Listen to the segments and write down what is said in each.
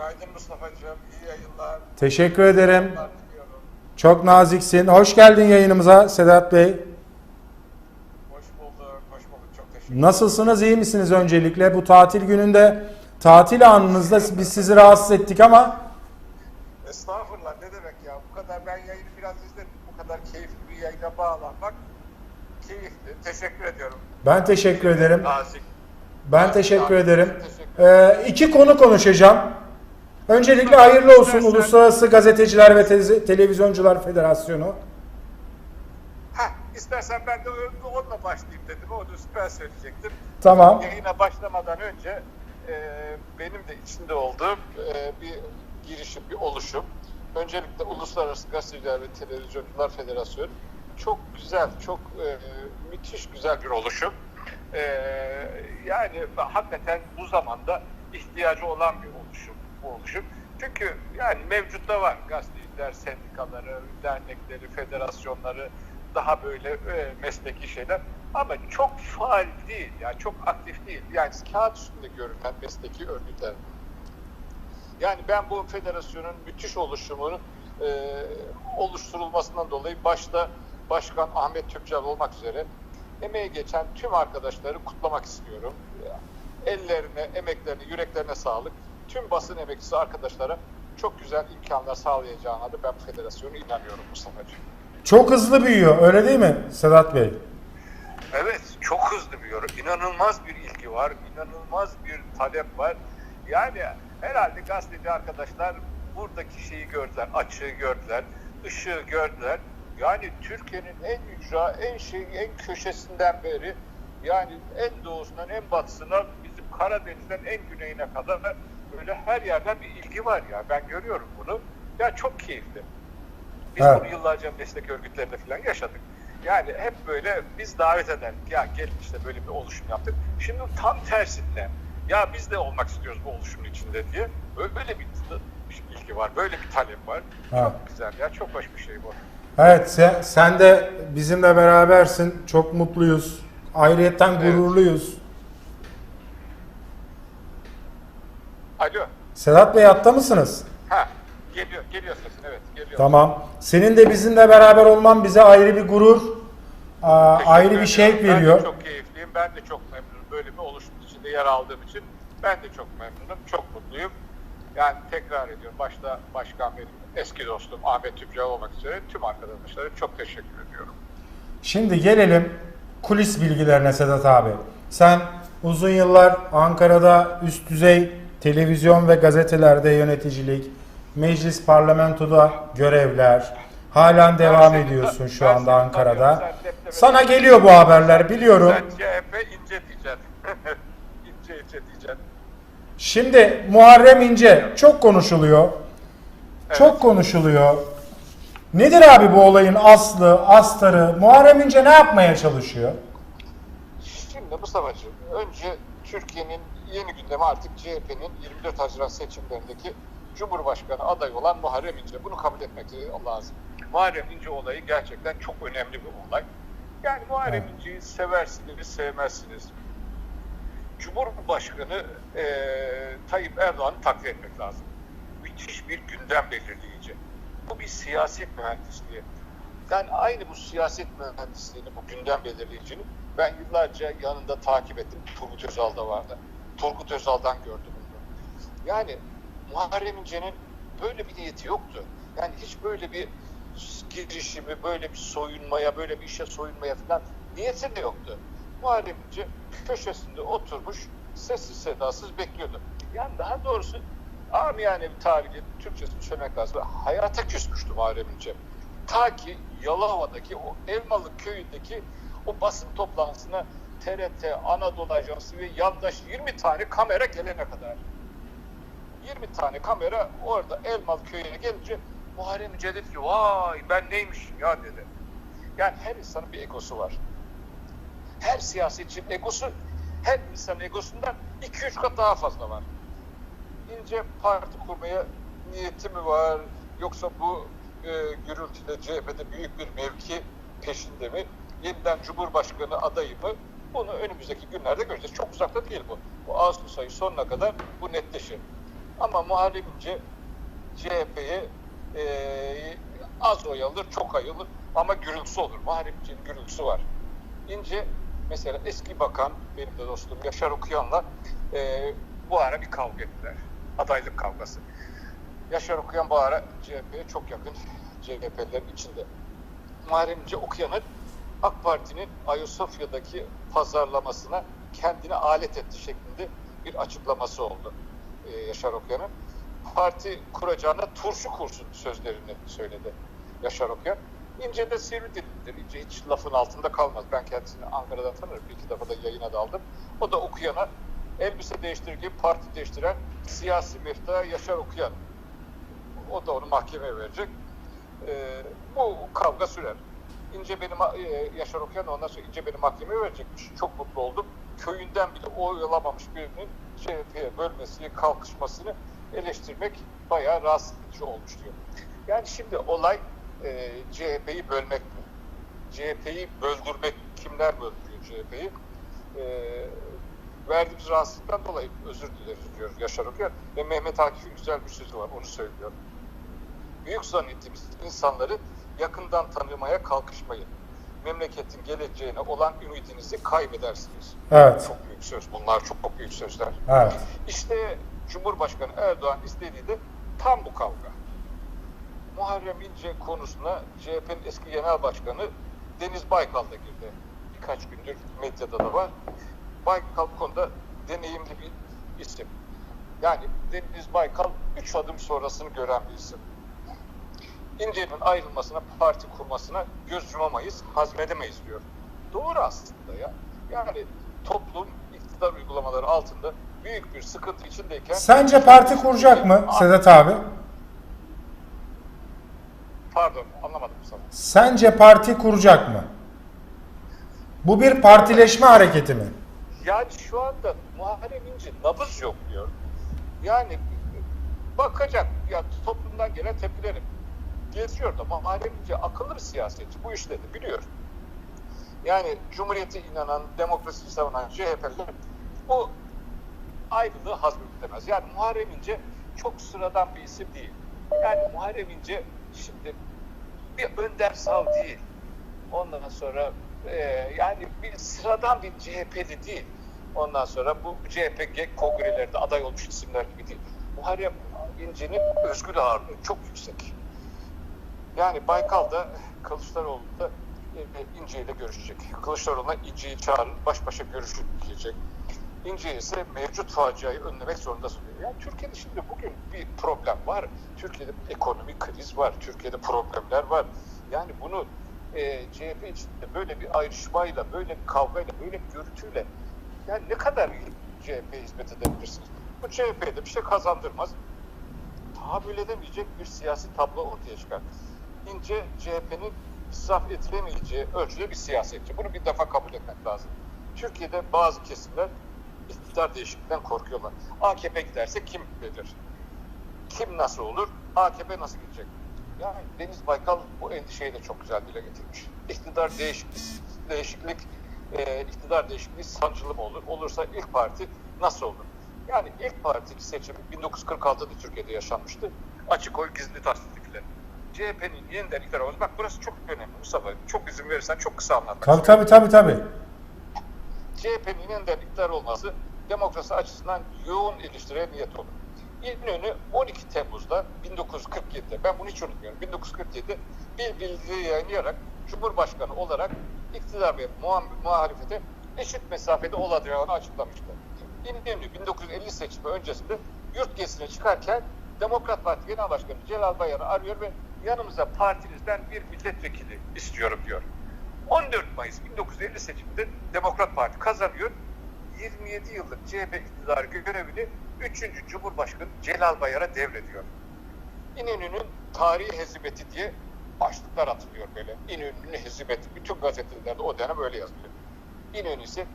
Günaydın Mustafa'cığım. İyi yayınlar. Teşekkür ederim. Yayınlar. Çok naziksin. Hoş geldin yayınımıza Sedat Bey. Hoş bulduk. Hoş bulduk. Çok teşekkür ederim. Nasılsınız? iyi misiniz öncelikle? Bu tatil gününde, tatil anınızda biz sizi rahatsız ettik ama Estağfurullah ne demek ya. Bu kadar ben yayını biraz izledim. Bu kadar keyifli bir yayına bağlanmak keyifli. Teşekkür ediyorum. ben teşekkür ederim. Nazik. Ben teşekkür ederim. Ee, iki konu konuşacağım. Öncelikle hayırlı olsun Uluslararası Gazeteciler ve Teze- Televizyoncular Federasyonu. Heh, istersen ben de onunla başlayayım dedim. Onu ben söyleyecektim. Tamam. Yayına başlamadan önce e, benim de içinde olduğum e, bir girişim, bir oluşum. Öncelikle Uluslararası Gazeteciler ve Televizyoncular Federasyonu çok güzel, çok e, müthiş güzel bir oluşum. E, yani hakikaten bu zamanda ihtiyacı olan bir oluşum oluşum. Çünkü yani mevcutta var gazeteciler sendikaları, dernekleri, federasyonları, daha böyle e, mesleki şeyler ama çok faal değil yani çok aktif değil yani kağıt üstünde görünen mesleki örgütler. Yani ben bu federasyonun müthiş oluşumunun e, oluşturulmasından dolayı başta Başkan Ahmet Tüpcal olmak üzere emeği geçen tüm arkadaşları kutlamak istiyorum. Ellerine, emeklerine, yüreklerine sağlık. Tüm basın emekçisi arkadaşlara çok güzel imkanlar sağlayacağına da ben bu federasyona inanıyorum Mustafa'cığım. Çok hızlı büyüyor, öyle değil mi Sedat Bey? Evet, çok hızlı büyüyor. İnanılmaz bir ilgi var, inanılmaz bir talep var. Yani herhalde gazeteci arkadaşlar buradaki şeyi gördüler, açığı gördüler, ışığı gördüler. Yani Türkiye'nin en ücra, en şey, en köşesinden beri yani en doğusundan en batısına bizim Karadeniz'den en güneyine kadar böyle her yerden bir ilgi var ya. Ben görüyorum bunu. Ya çok keyifli. Biz Evet. bunu yıllarca meslek örgütlerinde falan yaşadık. Yani hep böyle biz davet ederdik. Ya gelin işte böyle bir oluşum yaptık. Şimdi tam tersine. Ya biz de olmak istiyoruz bu oluşumun içinde diye. Böyle bir ilgi var. Böyle bir talep var. Evet. Çok güzel ya. Çok hoş bir şey bu. Evet, sen, sen de bizimle berabersin. Çok mutluyuz. Ayrıyetten Evet. gururluyuz. Sedat Bey hatta mısınız? Ha. Geliyor. Geliyor sesin. Evet. Geliyor. Tamam. Senin de bizimle beraber olman bize ayrı bir gurur, aa, Teşekkür ayrı bir ediyorum. şevk Ben de veriyor. çok keyifliyim. Ben de çok memnunum. Böyle bir oluşum içinde yer aldığım için ben de çok memnunum. Çok mutluyum. Yani tekrar ediyorum. Başta başkan benim eski dostum Ahmet Tüpcal olmak üzere tüm arkadaşlara çok teşekkür ediyorum. Şimdi gelelim kulis bilgilerine Sedat abi. Sen uzun yıllar Ankara'da üst düzey televizyon ve gazetelerde yöneticilik, meclis parlamentoda görevler, halen devam ediyorsun şu anda Ankara'da. Sana geliyor bu haberler biliyorum. Sen CHP ince diyeceksin. ince ince diyeceksin. Şimdi Muharrem İnce çok konuşuluyor. Çok konuşuluyor. Nedir abi bu olayın aslı, astarı? Muharrem İnce ne yapmaya çalışıyor? Şimdi Mustafa'cığım önce Türkiye'nin yeni gündemi artık CHP'nin 24 Haziran seçimlerindeki Cumhurbaşkanı adayı olan Muharrem İnce. Bunu kabul etmek lazım. Muharrem İnce olayı gerçekten çok önemli bir olay. Yani Muharrem. İnce'yi seversiniz, sevmezsiniz. Cumhurbaşkanı e, Tayyip Erdoğan'ı takdir etmek lazım. Müthiş bir gündem belirleyici. Bu bir siyaset mühendisliği. Yani aynı bu siyaset mühendisliğini, bu gündem belirleyicini ben yıllarca yanında takip ettim. Turgut Özal'da vardı. Turgut Özal'dan gördüm bunu. Yani Muharrem İnce'nin böyle bir niyeti yoktu. Yani hiç böyle bir girişimi, böyle bir soyunmaya, böyle bir işe soyunmaya falan niyeti de yoktu. Muharrem İnce köşesinde oturmuş, sessiz sedasız bekliyordu. Yani daha doğrusu amiyane bir tabirle Türkçesini söylemek lazım. Hayata küsmüştü Muharrem İnce. Ta ki Yalova'daki o Elmalı köyündeki o basın toplantısına TRT, Anadolu Ajansı ve yandaş 20 tane kamera gelene kadar. 20 tane kamera orada Elmalı köyüne gelince Muharrem İnce dedi ki vay ben neymişim ya dedi. Yani her insanın bir egosu var. Her siyasetçinin egosu her insanın egosundan 2-3 kat daha fazla var. İnce parti kurmaya niyeti mi var yoksa bu e, gürültüde CHP'de büyük bir mevki peşinde mi? Yeniden Cumhurbaşkanı adayı mı? Bunu önümüzdeki günlerde göreceğiz. Çok uzakta değil bu. Bu Ağustos ayı sonuna kadar bu netleşir. Ama Muharrem İnce CHP'ye e, az oy alır, çok oy alır ama gürültüsü olur. Muharrem İnce'nin gürültüsü var. İnce mesela eski bakan, benim de dostum Yaşar Okuyan'la e, bu ara bir kavga ettiler. Adaylık kavgası. Yaşar Okuyan bu ara CHP'ye çok yakın CHP'lerin içinde. Muharrem İnce Okuyan'ın AK Parti'nin Ayasofya'daki pazarlamasına kendini alet etti şeklinde bir açıklaması oldu e, Yaşar Okuyan'ın. Parti kuracağına turşu kursun sözlerini söyledi Yaşar Okuyan. İnce de sivri dillidir. İnce hiç lafın altında kalmaz. Ben kendisini Ankara'dan tanırım. Bir iki defa da yayına daldım. O da okuyana elbise değiştirir gibi parti değiştiren siyasi mefta Yaşar Okuyan. O da onu mahkemeye verecek. Ee, bu kavga sürer. İnce benim e, Yaşar Okuyan ondan sonra İnce beni mahkemeye verecekmiş. Çok mutlu oldum. Köyünden bile oy alamamış birinin CHP'ye bölmesini, kalkışmasını eleştirmek bayağı rahatsız edici olmuş diyor. Yani şimdi olay e, CHP'yi bölmek mi? CHP'yi böldürmek? Kimler böldürüyor CHP'yi? E, verdiğimiz rahatsızlıktan dolayı özür dileriz diyor Yaşar Okuyan. Ve Mehmet Akif'in güzel bir sözü var, onu söylüyor. Büyük zannettiğimiz insanları yakından tanımaya kalkışmayın. Memleketin geleceğine olan ümidinizi kaybedersiniz. Evet. Çok büyük söz. Bunlar çok büyük sözler. Evet. İşte Cumhurbaşkanı Erdoğan istediği de tam bu kavga. Muharrem İnce konusuna CHP'nin eski genel başkanı Deniz Baykal da girdi. Birkaç gündür medyada da var. Baykal bu konuda deneyimli bir isim. Yani Deniz Baykal üç adım sonrasını gören bir isim. İnce'nin ayrılmasına, parti kurmasına göz yumamayız, hazmedemeyiz diyor. Doğru aslında ya. Yani toplum iktidar uygulamaları altında büyük bir sıkıntı içindeyken... Sence parti kuracak mı Sedat abi? Pardon anlamadım sana. Sence parti kuracak mı? Bu bir partileşme hareketi mi? Yani şu anda Muharrem İnce nabız yok diyor. Yani bakacak ya toplumdan gelen tepkileri geziyor da Muharrem İnce akıllı bir siyasetçi. Bu işleri biliyor. Yani Cumhuriyete inanan, demokrasi savunan CHP'ler bu ayrılığı hazmedemez. Yani Muharrem İnce çok sıradan bir isim değil. Yani Muharrem İnce şimdi bir önder sav değil. Ondan sonra e, yani bir sıradan bir CHP'li değil. Ondan sonra bu CHP kongrelerinde aday olmuş isimler gibi değil. Muharrem İnce'nin özgür ağırlığı çok yüksek. Yani Baykal'da Kılıçdaroğlu da e, İnce ile görüşecek. Kılıçdaroğlu'na İnce'yi çağırır, baş başa görüşür diyecek. İnce ise mevcut faciayı önlemek zorundasın diyor. Yani Türkiye'de şimdi bugün bir problem var. Türkiye'de ekonomik kriz var. Türkiye'de problemler var. Yani bunu e, CHP içinde böyle bir ayrışmayla, böyle bir kavgayla, böyle bir görüntüyle yani ne kadar CHP'ye hizmet edebilirsiniz? Bu CHP'de bir şey kazandırmaz. Tahammül edemeyecek bir siyasi tablo ortaya çıkar. İnce CHP'nin israf edilemeyeceği ölçüde bir siyasetçi. Bunu bir defa kabul etmek lazım. Türkiye'de bazı kesimler iktidar değişikliğinden korkuyorlar. AKP giderse kim gelir? Kim nasıl olur? AKP nasıl gidecek? Yani Deniz Baykal bu endişeyi de çok güzel dile getirmiş. İktidar değişiklik, değişiklik e, iktidar değişikliği sancılı mı olur? Olursa ilk parti nasıl olur? Yani ilk parti seçimi 1946'da Türkiye'de yaşanmıştı. Açık oy gizli tasdikle. CHP'nin yeniden iktidar olması. Bak burası çok önemli Mustafa. Çok izin verirsen çok kısa anlatmak Tabii tabii tabii tabii. CHP'nin yeniden iktidar olması demokrasi açısından yoğun eleştire niyet olur. İnönü 12 Temmuz'da 1947'de ben bunu hiç unutmuyorum. 1947'de bir bilgi yayınlayarak Cumhurbaşkanı olarak iktidar ve muhalefete eşit mesafede olacağını açıklamıştı. İnönü 1950 seçimi öncesinde yurt gezisine çıkarken Demokrat Parti Genel Başkanı Celal Bayar'ı arıyor ve yanımıza partinizden bir milletvekili istiyorum diyor. 14 Mayıs 1950 seçiminde Demokrat Parti kazanıyor. 27 yıllık CHP iktidarı görevini 3. Cumhurbaşkanı Celal Bayar'a devrediyor. İnönü'nün tarihi hezimeti diye başlıklar atılıyor böyle. İnönü'nün hezimeti. Bütün gazetelerde o dönem öyle yazılıyor. İnönü ise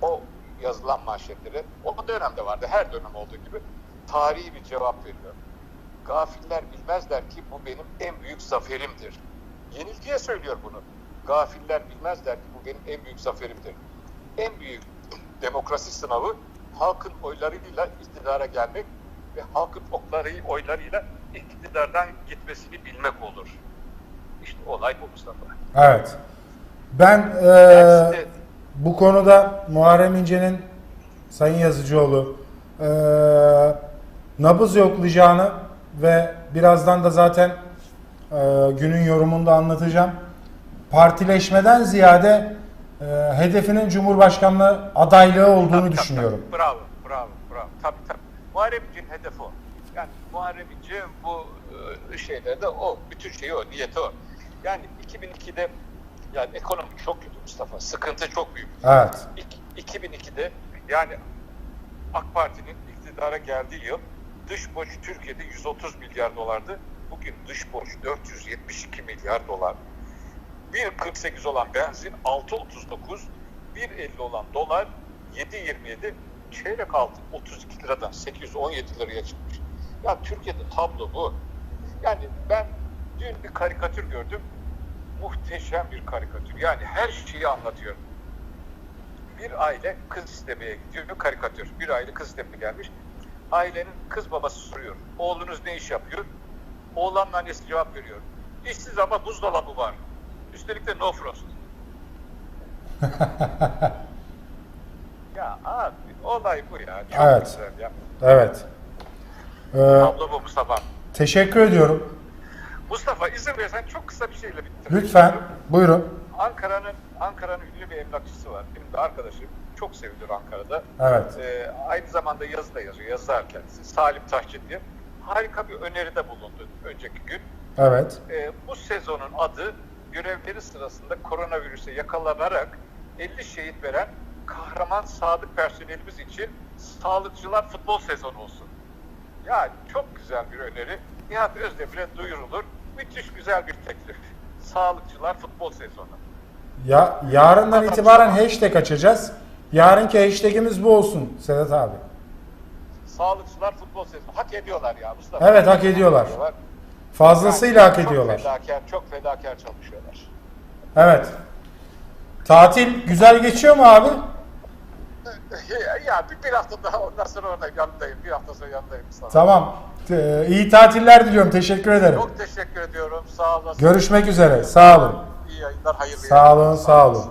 o yazılan manşetlere o dönemde vardı. Her dönem olduğu gibi tarihi bir cevap veriyor. Gafiller bilmezler ki bu benim en büyük zaferimdir. Yenilgiye söylüyor bunu. Gafiller bilmezler ki bu benim en büyük zaferimdir. En büyük demokrasi sınavı halkın oylarıyla iktidara gelmek ve halkın okları, oylarıyla iktidardan gitmesini bilmek olur. İşte olay bu Mustafa. Evet. Ben e, bu konuda Muharrem İnce'nin Sayın Yazıcıoğlu e, nabız yoklayacağını ve birazdan da zaten e, günün yorumunda anlatacağım. Partileşmeden ziyade e, hedefinin Cumhurbaşkanlığı adaylığı olduğunu Tabii, tabii, düşünüyorum. tabii. Bravo, bravo, bravo. Tabii tabii. Muharrem İnce'nin hedefi o. Yani Muharrem İnce bu e, şeylerde o, bütün şeyi o, niyeti o. Yani 2002'de yani ekonomi çok kötü Mustafa. Sıkıntı çok büyük. Evet. İk- 2002'de yani AK Parti'nin iktidara geldiği yıl dış borç Türkiye'de 130 milyar dolardı. Bugün dış borç 472 milyar dolar. 1.48 olan benzin 6.39, 1.50 olan dolar 7.27, çeyrek altın 32 liradan 817 liraya çıkmış. Ya Türkiye'de tablo bu. Yani ben dün bir karikatür gördüm. Muhteşem bir karikatür. Yani her şeyi anlatıyor. Bir aile kız istemeye gidiyor. Karikatür. Bir aile kız istemeye gelmiş. Ailenin kız babası soruyor. Oğlunuz ne iş yapıyor? Oğlanın annesi cevap veriyor. İşsiz ama buzdolabı var. Üstelik de no frost. ya abi olay bu ya. Çok Evet. güzel ya. Evet. Ee, bu Mustafa. teşekkür ediyorum. Mustafa izin verirsen çok kısa bir şeyle bitireyim. Lütfen buyurun. Ankara'nın Ankara'nın ünlü bir emlakçısı var. Benim de arkadaşım. Çok sevilir Ankara'da. Evet. Ee, aynı zamanda yazı da yazıyor. Yazar kendisi. Salim Tahçin diye. Harika bir öneride bulundu önceki gün. Evet. Ee, bu sezonun adı görevleri sırasında koronavirüse yakalanarak 50 şehit veren kahraman sadık personelimiz için sağlıkçılar futbol sezonu olsun. Ya çok güzel bir öneri. Nihat Özdemir'e duyurulur. Müthiş güzel bir teklif. Sağlıkçılar futbol sezonu. Ya yarından itibaren hashtag açacağız. Yarınki hashtagimiz bu olsun Sedat abi. Sağlıkçılar futbol sezonu. Hak ediyorlar ya Mustafa. Evet, hak ediyorlar. Fazlasıyla hak ediyorlar. Çok fedakar, çok fedakar çalışıyorlar. Evet. Tatil güzel geçiyor mu abi? ya, bir, bir hafta daha ondan sonra orada yanındayım. Bir hafta sonra yanındayım Mustafa. Tamam. Ee, iyi tatiller diliyorum. Teşekkür ederim. Çok teşekkür ediyorum. Sağ olasın. Görüşmek üzere. Sağ olun. İyi yayınlar, hayırlı Sağ yayınlar. olun, sağ olun.